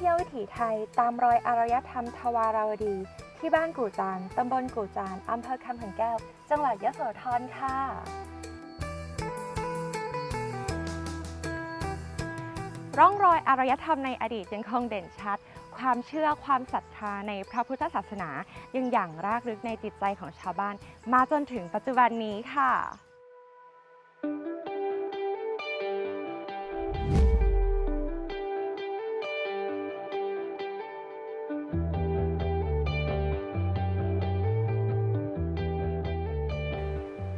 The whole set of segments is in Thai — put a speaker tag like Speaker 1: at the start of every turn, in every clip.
Speaker 1: ที่ยววิถีไทยตามรอยอารยธรรมทวาราวดี ที่บ้านกู่จานตำบลกู่จานอำเภอคำเขื่อนแก้ว จังหวัดยะโสธรค่ะ ร่องรอยอารยธรรมในอดีตยังคงเด่นชัด ความเชื่อความศรัทธาในพระพุทธศาสนา ยังอย่างรากลึกในจิตใจของชาวบ้าน มาจนถึงปัจจุบันนี้ค่ะ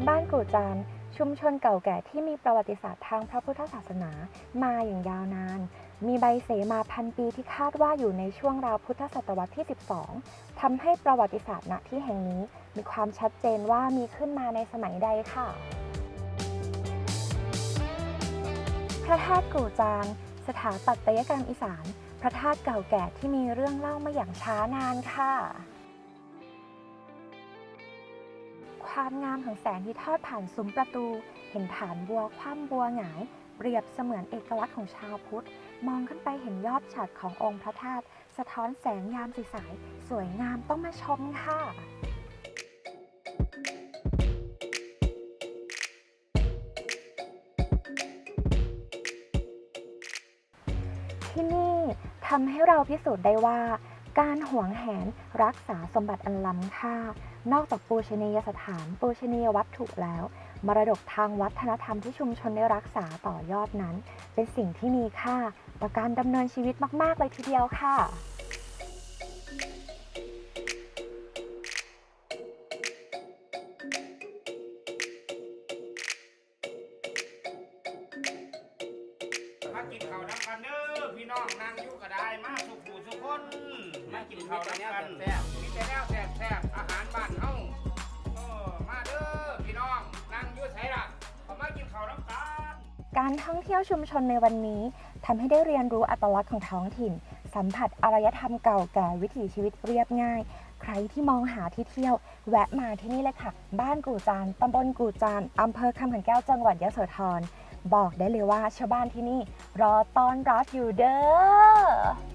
Speaker 1: บ้านกู่จานชุมชนเก่าแก่ที่มีประวัติศาสตร์ทางพระพุทธศาสนามาอย่างยาวนาน มีใบเสมาพันปีที่คาดว่าอยู่ในช่วงราวพุทธศตวรรษที่ 12ทำให้ประวัติศาสตร์ณที่แห่งนี้มีความชัดเจนว่ามีขึ้นมาในสมัยใดค่ะ พระธาตุกู่จานสถาปัตยกรรมอีสาน พระธาตุเก่าแก่ที่มีเรื่องเล่ามาอย่างช้านานค่ะ ความงามของแสงที่ทอดผ่านซุ้มประตู เห็นฐานบัวคว่ำบัวหงาย เปรียบเสมือนเอกลักษณ์ของชาวพุทธ มองขึ้นไปเห็นยอดฉัดขององค์พระธาตุสะท้อนแสงยามสีสายสวยงามต้องมาชมค่ะที่นี่ทำให้เราพิสูจน์ได้ว่า การหวงแหนรักษาสมบัติอันล้ำค่า นอกจากปูชนียสถานปูชนียวัตถุแล้ว มรดกทางวัฒนธรรมที่ชุมชนได้รักษาต่อยอดนั้น เป็นสิ่งที่มีค่าต่อการดำเนินชีวิตมากๆเลยทีเดียวค่ะ
Speaker 2: มากินข้าวน้ำกันเด้อพี่น้องนั่งอยู่ก็ได้มาสุขูสุกคน มากินข้าวน้ำกันแซ่บมีแต่แนวแซ่บแซ่บอาหารบ้านเฮาเออมาเด้อพี่น้องนั่งอยู่ไสล่ะเขามากินข้าวน้ำกัน
Speaker 1: การท่องเที่ยวชุมชนในวันนี้ทำให้ได้เรียนรู้อัตลักษณ์ของท้องถิ่น สัมผัสอารยธรรมเก่าแก่วิถีชีวิตเรียบง่าย ใครที่มองหาที่เที่ยว แวะมาที่นี่เลยค่ะ บ้านกู่จานตำบลกู่จานอำเภอคำขื่อนแก้วจังหวัดยะโสธรบอกได้เลยว่าชาวบ้านที่นี่ รอต้อนรับอยู่เด้อ